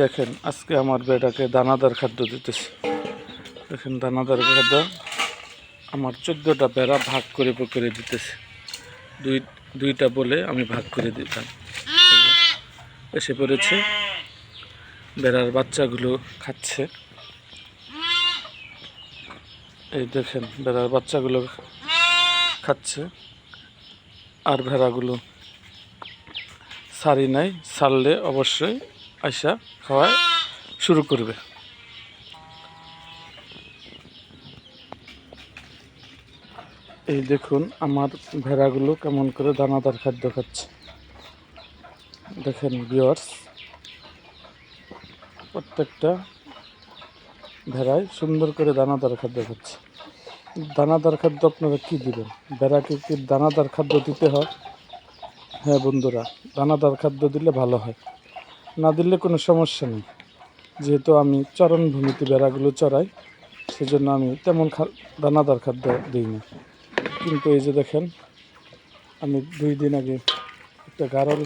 দেখেন, আজকে আমার বেটাকে দানাদার খাদ্য দিতেছে। দেখেন, দানাদার খাদ্য আমার চোদ্দোটা বেড়া ভাগ করে করে দিতেছে। দুই, দুইটা বলে আমি ভাগ করে দিতাম এসে পড়েছে, বেড়ার বাচ্চাগুলো খাচ্ছে। এই দেখেন, বেড়ার বাচ্চাগুলো খাচ্ছে। আর ভেড়াগুলো সারি নাই, সারলে অবশ্যই আইসা খাওয়া শুরু করবে। এই দেখুন আমার ভেড়াগুলো কেমন করে দানাদার খাদ্য খাচ্ছে। দেখেন বিয়ার্স প্রত্যেকটা ভেড়ায় সুন্দর করে দানাদার খাদ্য খাচ্ছে। দানাদার খাদ্য আপনারা কি দিবেন? ভেড়াকে কি দানাদার খাদ্য দিতে হয়? হ্যাঁ বন্ধুরা, দানাদার খাদ্য দিলে ভালো হয়। না দিলে কোনো সমস্যা নেই। যেহেতু আমি চরণভূমিতে বেড়াগুলো চড়াই, সেজন্য আমি তেমন দানাদার খাদ্য দিই না। কিন্তু এই যে দেখেন, আমি দুই দিন আগে একটা গারল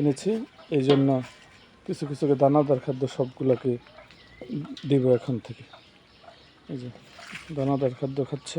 এনেছি, এই জন্য কিছু কিছু দানাদার খাদ্য সবগুলোকে দিব এখন থেকে। এই যে দানাদার খাদ্য খাচ্ছে।